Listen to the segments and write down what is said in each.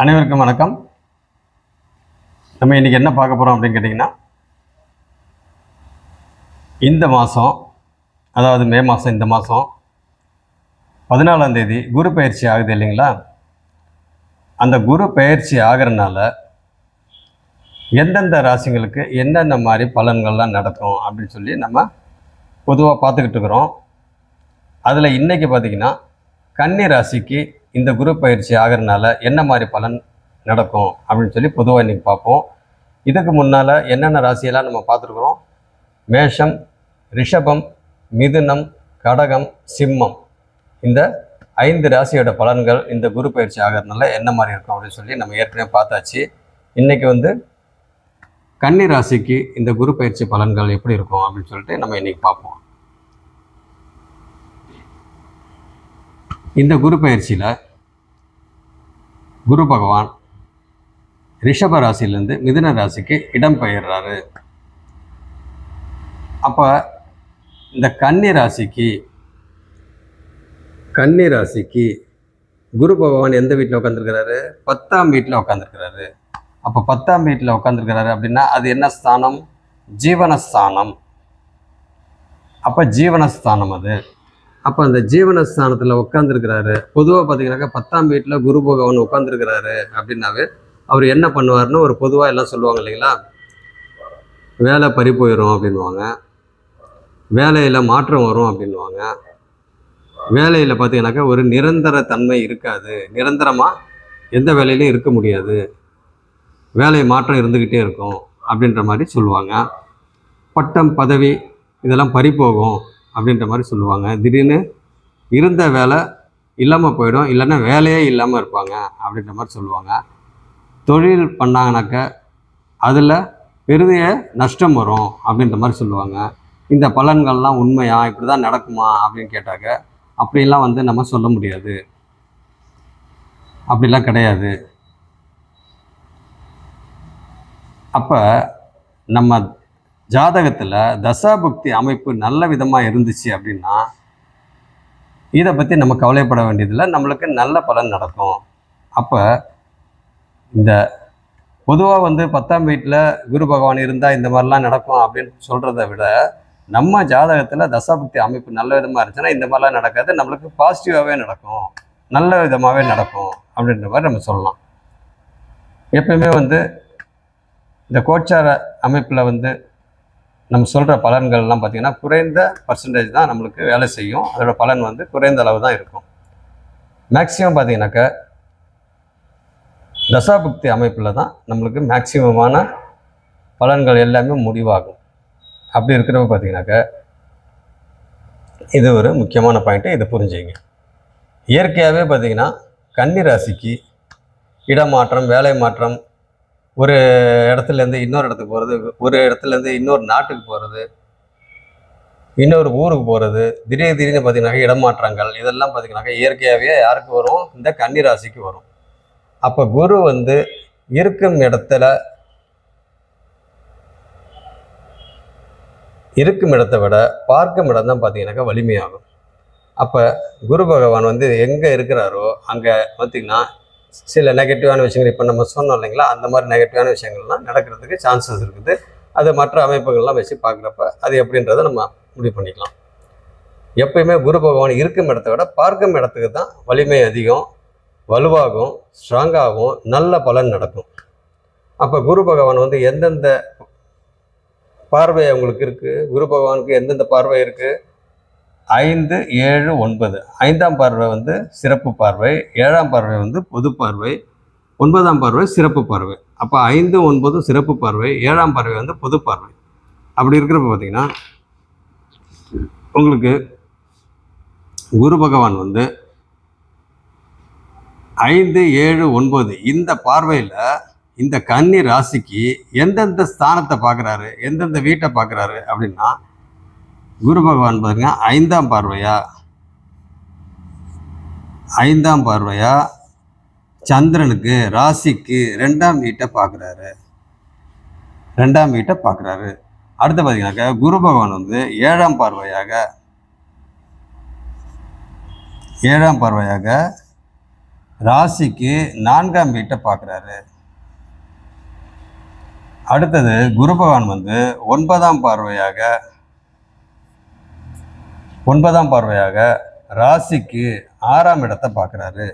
அனைவருக்கும் வணக்கம். நம்ம இன்றைக்கி என்ன பார்க்க போகிறோம் அப்படின்னு கேட்டிங்கன்னா இந்த மாதம் அதாவது மே மாதம் இந்த மாதம் பதினாலாம் தேதி குரு பயிற்சி ஆகுது இல்லைங்களா? அந்த குரு பயிற்சி ஆகிறனால எந்தெந்த ராசிங்களுக்கு என்னென்ன மாதிரி பலன்கள்லாம் நடக்கும் அப்படின்னு சொல்லி நம்ம பொதுவாக பார்த்துக்கிட்டு இருக்கிறோம். அதில் இன்றைக்கி பார்த்திங்கன்னா கன்னி ராசிக்கு இந்த குரு பயிற்சி ஆகிறனால என்ன மாதிரி பலன் நடக்கும் அப்படின்னு சொல்லி பொதுவாக இன்றைக்கி பார்ப்போம். இதுக்கு முன்னால் என்னென்ன ராசியெல்லாம் நம்ம பார்த்துருக்குறோம்? மேஷம் ரிஷபம் மிதுனம் கடகம் சிம்மம். இந்த ஐந்து ராசியோட பலன்கள் இந்த குரு பயிற்சி ஆகிறதுனால என்ன மாதிரி இருக்கும் அப்படின்னு சொல்லி நம்ம ஏற்கனவே பார்த்தாச்சு. இன்றைக்கி வந்து கன்னி ராசிக்கு இந்த குரு பயிற்சி பலன்கள் எப்படி இருக்கும் அப்படின்னு சொல்லிட்டு நம்ம இன்றைக்கி பார்ப்போம். இந்த குரு பயிற்சியில் குரு பகவான் ரிஷப ராசிலேருந்து மிதுன ராசிக்கு இடம் பெயர்றாரு. அப்போ இந்த கன்னி ராசிக்கு கன்னி ராசிக்கு குரு பகவான் எந்த வீட்டில் உட்காந்துருக்கிறாரு பத்தாம் வீட்டில் உட்காந்துருக்கிறாரு அப்போ பத்தாம் வீட்டில் உட்காந்துருக்கிறாரு அப்படின்னா அது என்ன ஸ்தானம்? ஜீவனஸ்தானம். அப்போ ஜீவனஸ்தானம் அது. அப்போ அந்த ஜீவனஸ்தானத்தில் உட்காந்துருக்கிறாரு பொதுவாக பார்த்தீங்கன்னாக்கா பத்தாம் வீட்டில் குரு பகவான் உட்காந்துருக்கிறாரு அப்படின்னாவே அவர் என்ன பண்ணுவார்னு ஒரு பொதுவாக எல்லாம் சொல்லுவாங்க இல்லைங்களா? வேலை பறி போயிடும் அப்படின்வாங்க வேலையில் மாற்றம் வரும் அப்படின்வாங்க வேலையில் பார்த்தீங்கன்னாக்கா ஒரு நிரந்தர தன்மை இருக்காது. நிரந்தரமாக எந்த வேலையிலையும் இருக்க முடியாது. வேலை மாற்றம் இருந்துக்கிட்டே இருக்கும் அப்படின்ற மாதிரி சொல்லுவாங்க. பட்டம் பதவி இதெல்லாம் பறி போகும் அப்படின்ற மாதிரி சொல்லுவாங்க. திடீர்னு இருந்த வேலை இல்லாமல் போயிடும் இல்லைன்னா வேலையே இல்லாமல் இருப்பாங்க அப்படின்ற மாதிரி சொல்லுவாங்க. தொழில் பண்ணாங்கனாக்க அதில் பெரிய நஷ்டம் வரும் அப்படின்ற மாதிரி சொல்லுவாங்க. இந்த பலன்கள்லாம் உண்மையா இப்படி தான் நடக்குமா அப்படின்னு கேட்டாக்க அப்படிலாம் வந்து நம்ம சொல்ல முடியாது. அப்படிலாம் கிடையாது. அப்போ நம்ம ஜாதகத்தில் தசாபக்தி அமைப்பு நல்ல விதமாக இருந்துச்சு அப்படின்னா இதை பற்றி நம்ம கவலைப்பட வேண்டியதில்லை. நம்மளுக்கு நல்ல பலன் நடக்கும். அப்போ இந்த பொதுவாக வந்து பத்தாம் வீட்டில் குரு பகவான் இருந்தால் இந்த மாதிரிலாம் நடக்கும் அப்படின்னு சொல்கிறத விட நம்ம ஜாதகத்தில் தசாபக்தி அமைப்பு நல்ல விதமாக இருந்துச்சுன்னா இந்த மாதிரிலாம் நடக்காது. நம்மளுக்கு பாசிட்டிவாகவே நடக்கும். நல்ல விதமாகவே நடக்கும் அப்படின்ற மாதிரி நம்ம சொல்லலாம். எப்பயுமே வந்து இந்த கோச்சார அமைப்பில் வந்து நம்ம சொல்கிற பலன்கள்லாம் பார்த்திங்கன்னா குறைந்த பர்சன்டேஜ் தான் நம்மளுக்கு வேலை செய்யும். அதோட பலன் வந்து குறைந்த அளவு தான் இருக்கும். மேக்சிமம் பார்த்தீங்கன்னாக்கா தசாபுக்தி அமைப்பில் தான் நம்மளுக்கு மேக்சிமமான பலன்கள் எல்லாமே முடிவாகும். அப்படி இருக்கிறப்ப பார்த்தீங்கன்னாக்கா இது ஒரு முக்கியமான பாயிண்ட்டு இதை புரிஞ்சுங்க. இயற்கையாகவே பார்த்தீங்கன்னா கன்னி ராசிக்கு இடமாற்றம் வேலை மாற்றம் ஒரு இடத்துலேருந்து இன்னொரு இடத்துக்கு போகிறது ஒரு இடத்துலேருந்து இன்னொரு நாட்டுக்கு போகிறது இன்னொரு ஊருக்கு போகிறது திடீர் திடீர்னு பார்த்தீங்கன்னாக்கா இடமாற்றங்கள் இதெல்லாம் பார்த்தீங்கன்னாக்கா இயற்கையாகவே யாருக்கு வரும்? இந்த கன்னிராசிக்கு வரும். அப்போ குரு வந்து இருக்கும் இடத்துல இருக்கும் இடத்த விட பார்க்கும் இடம் தான் பார்த்தீங்கன்னாக்கா வலிமையாகும். அப்போ குரு பகவான் வந்து எங்கே இருக்கிறாரோ அங்கே பார்த்தீங்கன்னா சில நெகட்டிவான விஷயங்கள் இப்போ நம்ம சொன்னோம் இல்லைங்களா? அந்த மாதிரி நெகட்டிவான விஷயங்கள்லாம் நடக்கிறதுக்கு சான்சஸ் இருக்குது. அது மற்ற அமைப்புகள்லாம் வச்சு பார்க்குறப்ப அது எப்படின்றத நம்ம முடிவு பண்ணிக்கலாம். எப்பயுமே குரு பகவான் இருக்கும் இடத்த விட பார்க்கும் இடத்துக்கு தான் வலிமை அதிகம் வலுவாகும் ஸ்ட்ராங்காகும் நல்ல பலன் நடக்கும். அப்போ குரு பகவான் வந்து எந்தெந்த பார்வை அவங்களுக்கு இருக்குது குரு பகவானுக்கு எந்தெந்த பார்வை இருக்குது ஐந்து ஏழு ஒன்பது. ஐந்தாம் பார்வை வந்து சிறப்பு பார்வை ஏழாம் பார்வை வந்து பொது பார்வை ஒன்பதாம் பார்வை சிறப்பு பார்வை. அப்போ ஐந்து ஒன்பது சிறப்பு பார்வை ஏழாம் பார்வை வந்து பொது பார்வை. அப்படி இருக்கிறப்ப பார்த்தீங்கன்னா உங்களுக்கு குரு பகவான் வந்து ஐந்து ஏழு ஒன்பது இந்த பார்வையில் இந்த கன்னி ராசிக்கு எந்தெந்த ஸ்தானத்தை பார்க்குறாரு எந்தெந்த வீட்டை பார்க்குறாரு அப்படின்னா குரு பகவான் பாருங்க ஐந்தாம் பார்வையா? ஐந்தாம் பார்வையா? சந்திரனுக்கு ராசிக்கு ரெண்டாம் வீட்டை பார்க்குறாரு ரெண்டாம் வீட்டை பார்க்குறாரு அடுத்து பார்த்தீங்கன்னாக்கா குரு பகவான் வந்து ஏழாம் பார்வையாக ஏழாம் பார்வையாக ராசிக்கு நான்காம் வீட்டை பார்க்குறாரு அடுத்தது குரு பகவான் வந்து ஒன்பதாம் பார்வையாக ஒன்பதாம் பார்வையாக ராசிக்கு ஆறாம் இடத்தை பார்க்குறாரு.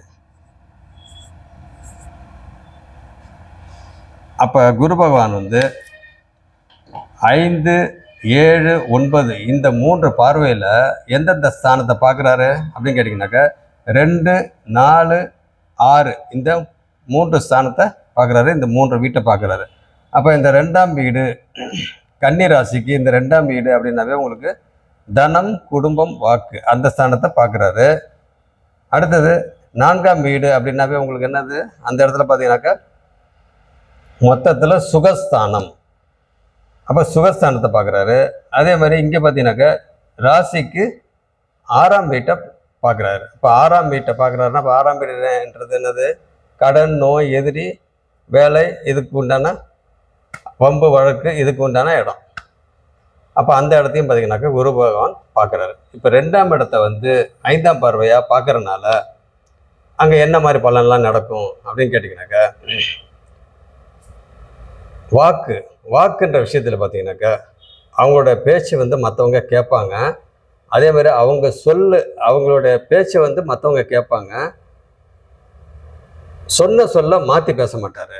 அப்போ குரு பகவான் வந்து ஐந்து ஏழு ஒன்பது இந்த மூன்று பார்வையில் எந்தெந்த ஸ்தானத்தை பார்க்குறாரு அப்படின்னு கேட்டிங்கனாக்கா ரெண்டு நாலு ஆறு இந்த மூன்று ஸ்தானத்தை பார்க்குறாரு இந்த மூன்று வீட்டை பார்க்குறாரு. அப்போ இந்த ரெண்டாம் வீடு கன்னி ராசிக்கு இந்த ரெண்டாம் வீடு அப்படின்னாவே உங்களுக்கு தனம் குடும்பம் வாக்கு. அந்த ஸ்தானத்தை பார்க்குறாரு. அடுத்தது நான்காம் வீடு அப்படின்னாவே உங்களுக்கு என்னது? அந்த இடத்துல பார்த்தீங்கன்னாக்கா மொத்தத்தில் சுகஸ்தானம். அப்போ சுகஸ்தானத்தை பார்க்குறாரு. அதே மாதிரி இங்கே பார்த்தீங்கன்னாக்கா ராசிக்கு ஆறாம் வீட்டை பார்க்குறாரு. இப்போ ஆறாம் வீட்டை பார்க்குறாருன்னா இப்போ ஆறாம் வீடுன்றது என்னது? கடன் நோய் எதிரி வேலை இதுக்கு உண்டான வம்பு வழக்கு இதுக்கு உண்டான இடம். அப்போ அந்த இடத்தையும் பார்த்தீங்கன்னாக்கா குரு பகவான் பார்க்குறாரு இப்போ ரெண்டாம் இடத்த வந்து ஐந்தாம் பார்வையாக பார்க்குறனால அங்கே என்ன மாதிரி பலன்லாம் நடக்கும் அப்படின்னு கேட்டிங்கனாக்கா வாக்கு வாக்குன்ற விஷயத்தில் பார்த்தீங்கன்னாக்கா அவங்களோட பேச்சு வந்து மற்றவங்க கேட்பாங்க. அதே மாதிரி அவங்க சொல்லு அவங்களோட பேச்சை வந்து மற்றவங்க கேட்பாங்க. சொன்ன சொல்ல மாற்றி பேச மாட்டார்.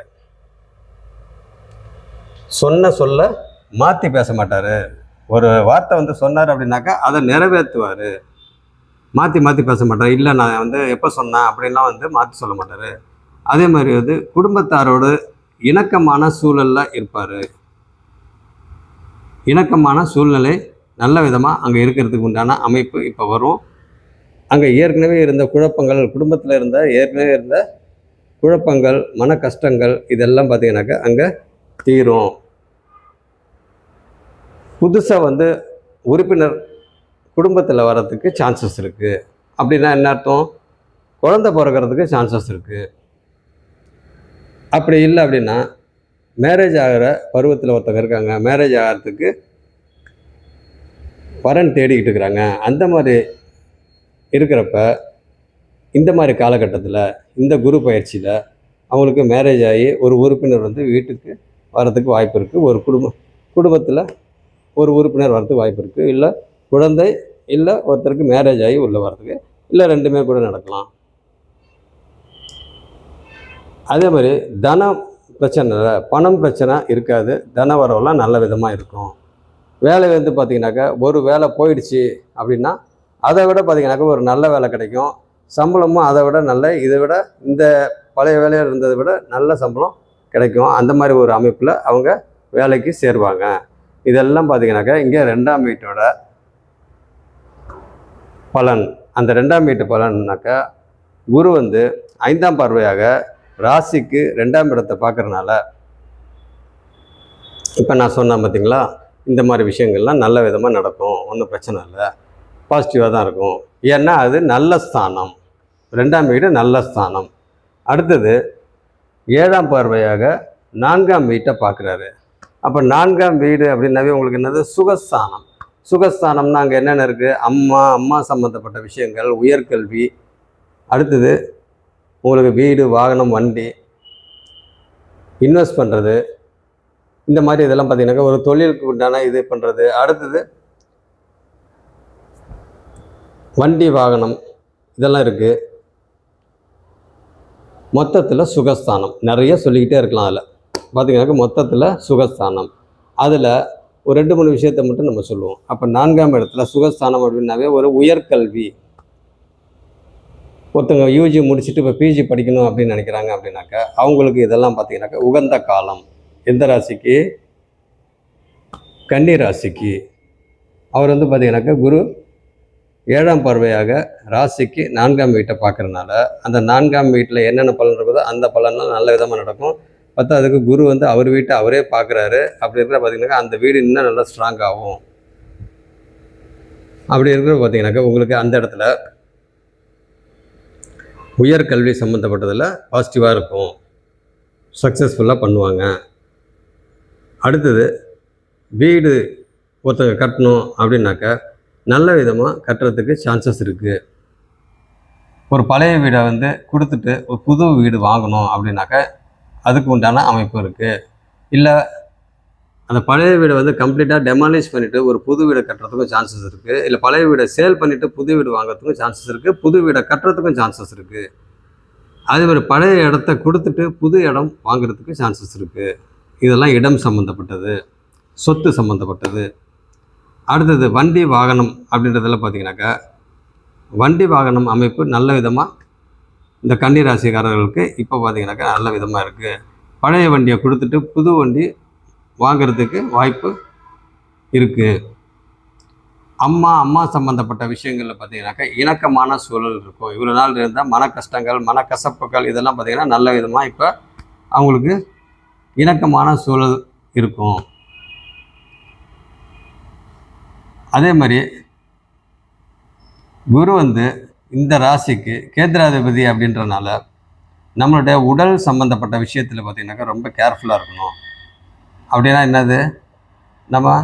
சொன்ன சொல்ல மாற்றி பேச மாட்டார். ஒரு வார்த்தை வந்து சொன்னார் அப்படின்னாக்கா அதை நிறைவேற்றுவார். மாற்றி மாற்றி பேச மாட்டார். இல்லை நான் வந்து எப்போ சொன்னேன் அப்படின்லாம் வந்து மாற்றி சொல்ல மாட்டார். அதே மாதிரி வந்து குடும்பத்தாரோடு இணக்கமான சூழலில் இருப்பார். இணக்கமான சூழ்நிலை நல்ல விதமாக அங்கே இருக்கிறதுக்கு உண்டான அமைப்பு இப்போ வரும். அங்கே ஏற்கனவே இருந்த குழப்பங்கள் குடும்பத்தில் இருந்த ஏற்கனவே இருந்த குழப்பங்கள் மன கஷ்டங்கள் இதெல்லாம் பார்த்தீங்கன்னாக்கா அங்கே தீரும். புதுசாக வந்து உறுப்பினர் குடும்பத்தில் வர்றதுக்கு சான்சஸ் இருக்குது அப்படின்னா என்ன அர்த்தம்? குழந்தை பிறக்கிறதுக்கு சான்சஸ் இருக்குது அப்படி இல்லை அப்படின்னா மேரேஜ் ஆகிற பருவத்தில் ஒருத்தவங்க இருக்காங்க. மேரேஜ் ஆகிறதுக்கு வரன் தேடிக்கிட்டு இருக்கிறாங்க. அந்த மாதிரி இருக்கிறப்ப இந்த மாதிரி காலகட்டத்தில் இந்த குரு பயிற்சியில் அவங்களுக்கு மேரேஜ் ஆகி ஒரு உறுப்பினர் வந்து வீட்டுக்கு வர்றதுக்கு வாய்ப்பு இருக்குது ஒரு குடும்பம் குடும்பத்தில் ஒரு உறுப்பினர் வரதுக்கு வாய்ப்பு இருக்குது இல்லை குழந்தை இல்லை ஒருத்தருக்கு மேரேஜ் ஆகி உள்ளே வர்றதுக்கு இல்லை ரெண்டுமே கூட நடக்கலாம். அதே மாதிரி தனம் பிரச்சனை இல்லை பணம் பிரச்சனை இருக்காது. தன வரவெல்லாம் நல்ல விதமாக இருக்கும். வேலை வந்து பார்த்திங்கனாக்கா ஒரு வேலை போயிடுச்சு அப்படின்னா அதை விட பார்த்திங்கனாக்கா ஒரு நல்ல வேலை கிடைக்கும். சம்பளமும் அதை விட நல்ல இதை விட இந்த பழைய வேலையில் இருந்ததை விட நல்ல சம்பளம் கிடைக்கும். அந்த மாதிரி ஒரு அமைப்பில் அவங்க வேலைக்கு சேருவாங்க. இதெல்லாம் பார்த்தீங்கன்னாக்கா இங்கே ரெண்டாம் வீட்டோட பலன். அந்த ரெண்டாம் வீட்டு பலன்னாக்கா குரு வந்து ஐந்தாம் பார்வையாக ராசிக்கு ரெண்டாம் இடத்தை பார்க்குறனால இப்போ நான் சொன்னேன் பார்த்தீங்களா இந்த மாதிரி விஷயங்கள்லாம் நல்ல விதமாக நடக்கும் ஒன்றும் பிரச்சனை இல்லை பாசிட்டிவாக தான் இருக்கும். ஏன்னா அது நல்ல ஸ்தானம். ரெண்டாம் வீடு நல்ல ஸ்தானம். அடுத்தது ஏழாம் பார்வையாக நான்காம் வீட்டை பார்க்குறாரு அப்போ நான்காம் வீடு அப்படின்னாவே உங்களுக்கு என்னது? சுகஸ்தானம். சுகஸ்தானம்னா அங்கே என்னென்ன இருக்குது அம்மா அம்மா சம்மந்தப்பட்ட விஷயங்கள் உயர்கல்வி. அடுத்தது உங்களுக்கு வீடு வாகனம் வண்டி இன்வெஸ்ட் பண்ணுறது இந்த மாதிரி இதெல்லாம் பார்த்தீங்கன்னாக்கா ஒரு தொழிலுக்கு உண்டான இது பண்ணுறது அடுத்தது வண்டி வாகனம் இதெல்லாம் இருக்குது மொத்தத்தில் சுகஸ்தானம். நிறைய சொல்லிக்கிட்டே இருக்கலாம் அதில். பார்த்தீங்கன்னாக்கா மொத்தத்தில் சுகஸ்தானம். அதில் ஒரு ரெண்டு மூணு விஷயத்தை மட்டும் நம்ம சொல்லுவோம். அப்போ நான்காம் இடத்துல சுகஸ்தானம் அப்படின்னாவே ஒரு உயர்கல்வி. ஒருத்தவங்க யூஜி முடிச்சுட்டு இப்போ பிஜி படிக்கணும் அப்படின்னு நினைக்கிறாங்க அப்படின்னாக்கா அவங்களுக்கு இதெல்லாம் பார்த்தீங்கன்னாக்கா உகந்த காலம். எந்த ராசிக்கு? கன்னி ராசிக்கு. அவர் வந்து பார்த்தீங்கன்னாக்கா குரு ஏழாம் பார்வையாக ராசிக்கு நான்காம் வீட்டை பார்க்குறதுனால அந்த நான்காம் வீட்டில் என்னென்ன பலன் இருக்குதோ அந்த பலன்லாம் நல்ல விதமாக நடக்கும். பத்தாவதுக்கு குரு வந்து அவர் வீட்டை அவரே பார்க்குறாரு. அப்படி இருக்கிற பார்த்தீங்கன்னாக்கா அந்த வீடு இன்னும் நல்லா ஸ்ட்ராங் ஆகும். அப்படி இருக்கிற பார்த்தீங்கன்னாக்கா உங்களுக்கு அந்த இடத்துல உயர்கல்வி சம்மந்தப்பட்டதில் பாசிட்டிவாக இருக்கும். சக்ஸஸ்ஃபுல்லாக பண்ணுவாங்க. அடுத்தது வீடு ஒருத்தங்க கட்டணும் அப்படின்னாக்கா நல்ல விதமாக கட்டுறதுக்கு சான்சஸ் இருக்குது ஒரு பழைய வீடை வந்து கொடுத்துட்டு ஒரு புது வீடு வாங்கணும் அப்படின்னாக்க அதுக்கு உண்டான அமைப்பு இருக்குது இல்லை அந்த பழைய வீடை வந்து கம்ப்ளீட்டாக டெமாலேஜ் பண்ணிவிட்டு ஒரு புது வீடை கட்டுறதுக்கும் சான்சஸ் இருக்குது இல்லை பழைய வீடை சேல் பண்ணிவிட்டு புது வீடு வாங்குறதுக்கும் சான்சஸ் இருக்குது புது வீடை கட்டுறதுக்கும் சான்சஸ் இருக்குது அதே மாதிரி பழைய இடத்த கொடுத்துட்டு புது இடம் வாங்குறதுக்கு சான்சஸ் இருக்குது இதெல்லாம் இடம் சம்மந்தப்பட்டது சொத்து சம்மந்தப்பட்டது அடுத்தது வண்டி வாகனம் அப்படின்றதெல்லாம் பார்த்தீங்கன்னாக்கா வண்டி வாகனம் அமைப்பு நல்ல விதமாக இந்த கன்னி ராசிக்காரர்களுக்கு இப்போ பார்த்தீங்கன்னாக்கா நல்ல விதமாக இருக்குது பழைய வண்டியை கொடுத்துட்டு புது வண்டி வாங்குறதுக்கு வாய்ப்பு இருக்குது அம்மா அம்மா சம்மந்தப்பட்ட விஷயங்களில் பார்த்தீங்கன்னாக்கா இணக்கமான சூழல் இருக்கும். இவ்வளோ நாள் இருந்தால் மன கஷ்டங்கள் மனக்கசப்புகள் இதெல்லாம் பார்த்தீங்கன்னா நல்ல விதமாக இப்போ அவங்களுக்கு இணக்கமான சூழல் இருக்கும். அதே மாதிரி குரு வந்து இந்த ராசிக்கு கேந்திராதிபதி அப்படின்றனால நம்மளுடைய உடல் சம்மந்தப்பட்ட விஷயத்தில் பார்த்தீங்கன்னாக்கா ரொம்ப கேர்ஃபுல்லாக இருக்கணும். அப்படின்னா என்னது? நம்ம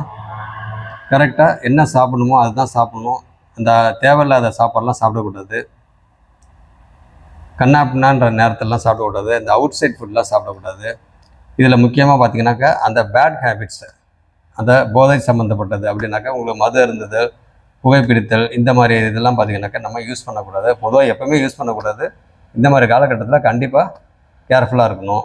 கரெக்டாக என்ன சாப்பிடணுமோ அதுதான் சாப்பிடணும். அந்த தேவையில்லாத சாப்பாடெலாம் சாப்பிடக்கூடாது. கண்ணாப்பின்னான்ற நேரத்திலலாம் சாப்பிடக்கூடாது. இந்த அவுட் சைட் ஃபுட்லாம் சாப்பிடக்கூடாது. இதில் முக்கியமாக பார்த்தீங்கன்னாக்கா அந்த பேட் ஹேபிட்ஸு அந்த போதை சம்மந்தப்பட்டது அப்படின்னாக்கா உங்களுக்கு மது இருந்தது புகைப்பிடித்தல் இந்த மாதிரி இதெல்லாம் பார்த்தீங்கன்னாக்கா நம்ம யூஸ் பண்ணக்கூடாது. பொதுவாக எப்பவுமே யூஸ் பண்ணக்கூடாது. இந்த மாதிரி காலகட்டத்தில் கண்டிப்பாக கேர்ஃபுல்லாக இருக்கணும்.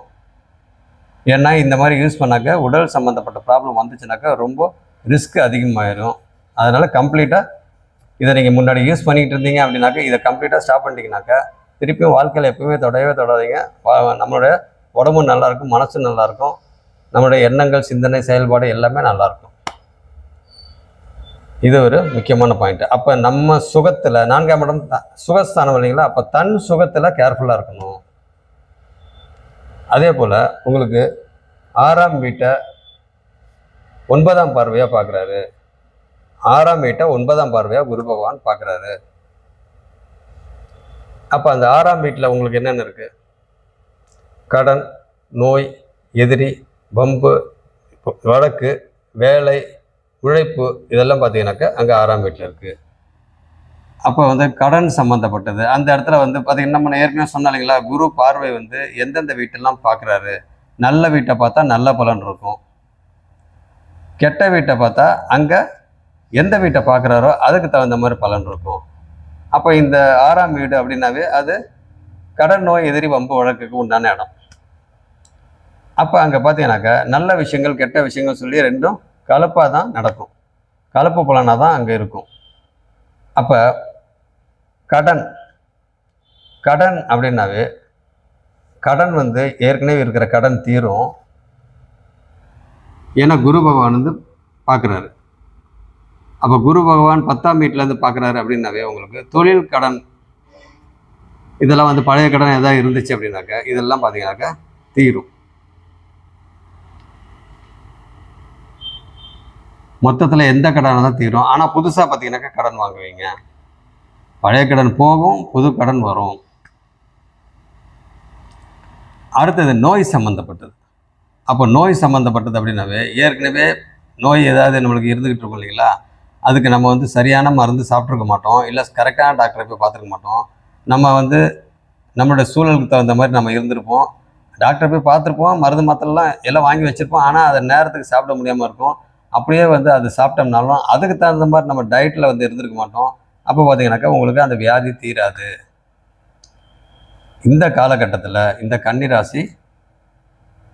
ஏன்னா இந்த மாதிரி யூஸ் பண்ணாக்க உடல் சம்மந்தப்பட்ட ப்ராப்ளம் வந்துச்சுனாக்கா ரொம்ப ரிஸ்க் அதிகமாயிடும் அதனால் கம்ப்ளீட்டாக இதை நீங்கள் முன்னாடி யூஸ் பண்ணிக்கிட்டு இருந்தீங்க அப்படின்னாக்கா இதை கம்ப்ளீட்டாக ஸ்டாப் பண்ணிட்டீங்கனாக்கா திருப்பியும் வாழ்க்கையில் எப்பவுமே தொடவே தொடாதீங்க. நம்மளுடைய உடம்பும் நல்லாயிருக்கும் மனசும் நல்லாயிருக்கும் நம்மளுடைய எண்ணங்கள் சிந்தனை செயல்பாடு எல்லாமே நல்லாயிருக்கும் இது ஒரு முக்கியமான பாயிண்ட் அப்போ நம்ம சுகத்தில் நான்காம் இடம் த- சுகஸ்தானம் இல்லைங்களா? அப்போ தன் சுகத்தில் கேர்ஃபுல்லாக இருக்கணும். அதே போல் உங்களுக்கு ஆறாம் வீட்டை ஒன்பதாம் பார்வையாக பார்க்குறாரு ஆறாம் வீட்டை ஒன்பதாம் பார்வையாக குரு பகவான் பார்க்குறாரு அப்போ அந்த ஆறாம் வீட்டில் உங்களுக்கு என்னென்ன இருக்குது கடன் நோய் எதிரி பம்பு வழக்கு வேலை உழைப்பு இதெல்லாம் பார்த்தீங்கன்னாக்கா அங்கே ஆறாம் வீட்டில் இருக்குது அப்போ வந்து கடன் சம்மந்தப்பட்டது அந்த இடத்துல வந்து பார்த்தீங்கன்னா நம்ம ஏற்கனவே சொன்னோம் குரு பார்வை வந்து எந்தெந்த வீட்டெல்லாம் பார்க்குறாரு? நல்ல வீட்டை பார்த்தா நல்ல பலன் இருக்கும். கெட்ட வீட்டை பார்த்தா அங்கே எந்த வீட்டை பார்க்குறாரோ அதுக்கு தகுந்த மாதிரி பலன் இருக்கும். அப்போ இந்த ஆறாம் வீடு அப்படின்னாவே அது கடன் நோய் எதிரி வம்பு வழக்குக்கு உண்டான இடம். அப்போ அங்கே பார்த்தீங்கன்னாக்கா நல்ல விஷயங்கள் கெட்ட விஷயங்கள் சொல்லி ரெண்டும் கலப்பாக தான் நடக்கும். கலப்பு பலனாக தான் அங்கே இருக்கும். அப்போ கடன் கடன் அப்படின்னாவே கடன் வந்து ஏற்கனவே இருக்கிற கடன் தீரும் ஏன்னா குரு பகவான் வந்து பார்க்குறாரு. அப்போ குரு பகவான் பத்தாம் வீட்டிலேருந்து பார்க்குறாரு அப்படின்னாவே உங்களுக்கு தொழில் கடன் இதெல்லாம் வந்து பழைய கடன் எதாவது இருந்துச்சு அப்படின்னாக்கா இதெல்லாம் பார்த்தீங்கன்னாக்கா தீரும். மொத்தத்தில் எந்த கடனாக தான் தீரும். ஆனால் புதுசாக பார்த்தீங்கன்னாக்கா கடன் வாங்குவீங்க. பழைய கடன் போகும் புது கடன் வரும். அடுத்தது நோய் சம்மந்தப்பட்டது அப்போ நோய் சம்மந்தப்பட்டது அப்படின்னாவே ஏற்கனவே நோய் ஏதாவது நம்மளுக்கு இருந்துக்கிட்டு இருக்கும் இல்லைங்களா? அதுக்கு நம்ம வந்து சரியான மருந்து சாப்பிட்ருக்க மாட்டோம். இல்லை கரெக்டான டாக்டரை போய் பார்த்துருக்க மாட்டோம். நம்ம வந்து நம்மளோட சூழலுக்கு தகுந்த மாதிரி நம்ம இருந்திருப்போம். டாக்டரை போய் பார்த்துருப்போம். மருந்து மாத்திரைலாம் எல்லாம் வாங்கி வச்சுருப்போம். ஆனால் அதை நேரத்துக்கு சாப்பிட முடியாமல் இருக்கும். அப்படியே வந்து அது சாப்பிட்டோம்னாலும் அதுக்கு தகுந்த மாதிரி நம்ம டயட்டில் வந்து இருந்திருக்க மாட்டோம். அப்போ பார்த்தீங்கன்னாக்கா உங்களுக்கு அந்த வியாதி தீராது. இந்த காலகட்டத்தில் இந்த கன்னி ராசி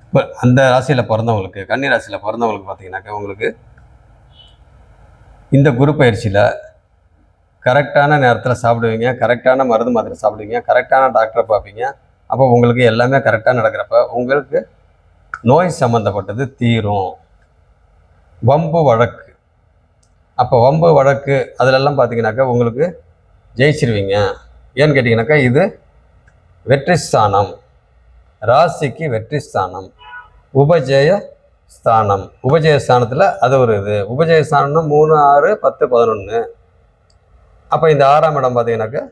இப்போ அந்த ராசியில் பிறந்தவங்களுக்கு கன்னி ராசியில் பிறந்தவங்களுக்கு பார்த்தீங்கன்னாக்கா உங்களுக்கு இந்த குரு பயிற்சியில் கரெக்டான நேரத்தில் சாப்பிடுவீங்க கரெக்டான மருந்து மாத்திரை சாப்பிடுவீங்க கரெக்டான டாக்டரை பார்ப்பீங்க. அப்போ உங்களுக்கு எல்லாமே கரெக்டாக நடக்கிறப்ப உங்களுக்கு நோய் சம்மந்தப்பட்டது தீரும். வம்பு வழக்கு. அப்போ வம்பு வழக்கு அதிலெல்லாம் பார்த்தீங்கன்னாக்கா உங்களுக்கு ஜெயிச்சிருவீங்க. ஏன்னு கேட்டிங்கனாக்கா இது வெற்றி ஸ்தானம். ராசிக்கு வெற்றி ஸ்தானம். உபஜய ஸ்தானம். உபஜய ஸ்தானத்தில் அது ஒரு இது. உபஜய ஸ்தானம்னா மூணு ஆறு பத்து பதினொன்று அப்போ இந்த ஆறாம் இடம் பார்த்தீங்கன்னாக்கா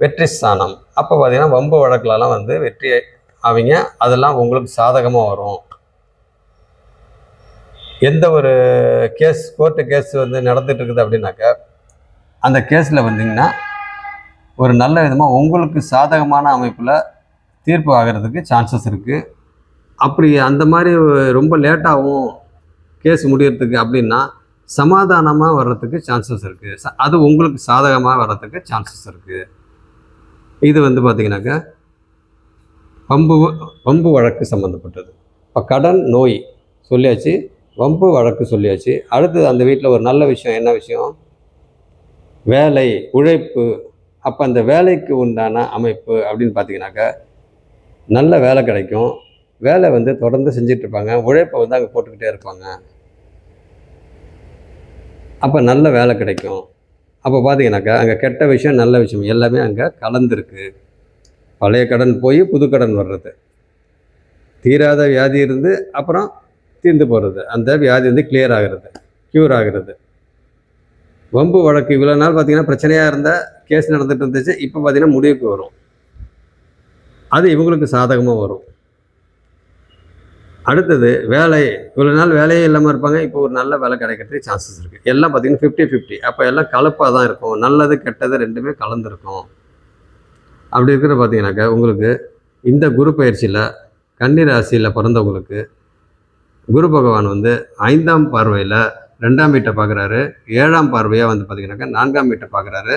வெற்றி ஸ்தானம். அப்போ பார்த்தீங்கன்னா வம்பு வழக்கிலலாம் வந்து வெற்றி ஆவீங்க. அதெல்லாம் உங்களுக்கு சாதகமாக வரும். எந்த ஒரு கேஸ் கோர்ட்டு கேஸ் வந்து நடந்துட்டு இருக்குது அப்படின்னாக்கா அந்த கேஸில் வந்தீங்கன்னா ஒரு நல்ல விதமாக உங்களுக்கு சாதகமான அமைப்பில் தீர்ப்பு ஆகிறதுக்கு சான்சஸ் இருக்குது அப்படி அந்த மாதிரி ரொம்ப லேட்டாகவும் கேஸ் முடியறதுக்கு அப்படின்னா சமாதானமாக வர்றதுக்கு சான்சஸ் இருக்குது ச அது உங்களுக்கு சாதகமாக வர்றதுக்கு சான்சஸ் இருக்குது இது வந்து பார்த்திங்கனாக்கா பம்பு பம்பு வழக்கு சம்மந்தப்பட்டது இப்போ கடன் நோய் சொல்லியாச்சு. வம்பு வழக்கு சொல்லியாச்சு. அடுத்தது அந்த வீட்டில் ஒரு நல்ல விஷயம் என்ன விஷயம்? வேலை உழைப்பு. அப்போ அந்த வேலைக்கு உண்டான அமைப்பு அப்படின்னு பார்த்தீங்கன்னாக்கா நல்ல வேலை கிடைக்கும். வேலை வந்து தொடர்ந்து செஞ்சிட்ருப்பாங்க. உழைப்பை வந்து அங்கே போட்டுக்கிட்டே இருப்பாங்க. அப்போ நல்ல வேலை கிடைக்கும். அப்போ பார்த்தீங்கன்னாக்கா அங்கே கெட்ட விஷயம் நல்ல விஷயம் எல்லாமே அங்கே கலந்துருக்கு. பழைய கடன் போய் புது கடன் வர்றது. தீராத வியாதி இருந்து அப்புறம் தீர்ந்து போகிறது அந்த வியாதி வந்து கிளியர் ஆகிறது க்யூர் ஆகிறது. வம்பு வழக்கு இவ்வளோ நாள் பார்த்தீங்கன்னா பிரச்சனையாக இருந்தால் கேஸ் நடந்துகிட்டு இருந்துச்சு இப்போ பார்த்தீங்கன்னா முடிவுக்கு வரும். அது இவங்களுக்கு சாதகமாக வரும். அடுத்தது வேலை. இவ்வளோ நாள் வேலையே இல்லாமல் இருப்பாங்க இப்போ ஒரு நல்ல வேலை கிடைக்கிறதுக்கு சான்சஸ் இருக்குது எல்லாம் பார்த்தீங்கன்னா ஃபிஃப்டி ஃபிஃப்டி அப்போ எல்லாம் கலப்பாக தான் இருக்கும். நல்லது கெட்டது ரெண்டுமே கலந்துருக்கும். அப்படி இருக்கிற பார்த்தீங்கன்னாக்கா உங்களுக்கு இந்த குரு பயிற்சியில் கன்னி ராசியில் பிறந்தவங்களுக்கு குரு பகவான் வந்து ஐந்தாம் பார்வையில் ரெண்டாம் வீட்டை பார்க்குறாரு. ஏழாம் பார்வையாக வந்து பார்த்தீங்கன்னாக்கா நான்காம் வீட்டை பார்க்குறாரு.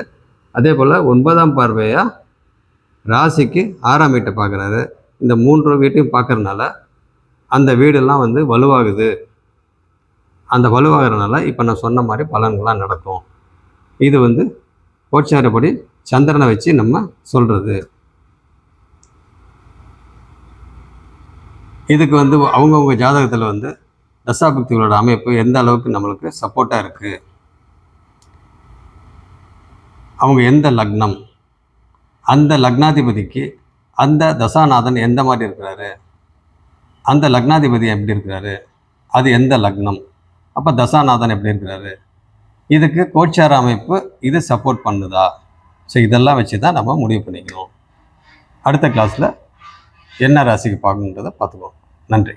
அதே போல் ஒன்பதாம் பார்வையாக ராசிக்கு ஆறாம் வீட்டை பார்க்குறாரு. இந்த மூன்று வீட்டையும் பார்க்குறதுனால அந்த வீடெல்லாம் வந்து வலுவாகுது. அந்த வலுவாகிறனால இப்போ நான் சொன்ன மாதிரி பலன்கள்லாம் நடக்கும். இது வந்து கோச்சாரப்படி சந்திரனை வச்சு நம்ம சொல்கிறது இதுக்கு வந்து அவங்கவுங்க ஜாதகத்தில் வந்து தசாபக்திகளோட அமைப்பு எந்த அளவுக்கு நம்மளுக்கு சப்போர்ட்டாக இருக்குது அவங்க எந்த லக்னம்? அந்த லக்னாதிபதிக்கு அந்த தசாநாதன் எந்த மாதிரி இருக்கிறாரு? அந்த லக்னாதிபதி எப்படி இருக்கிறாரு? அது எந்த லக்னம்? அப்போ தசாநாதன் எப்படி இருக்கிறாரு? இதுக்கு கோச்சார அமைப்பு இது சப்போர்ட் பண்ணுதா? ஸோ இதெல்லாம் வச்சு தான் நம்ம முடிவு பண்ணிக்கணும். அடுத்த கிளாஸில் என்ன ராசிக்கு பார்க்கணுன்றதை பார்த்துக்குவோம். நன்றி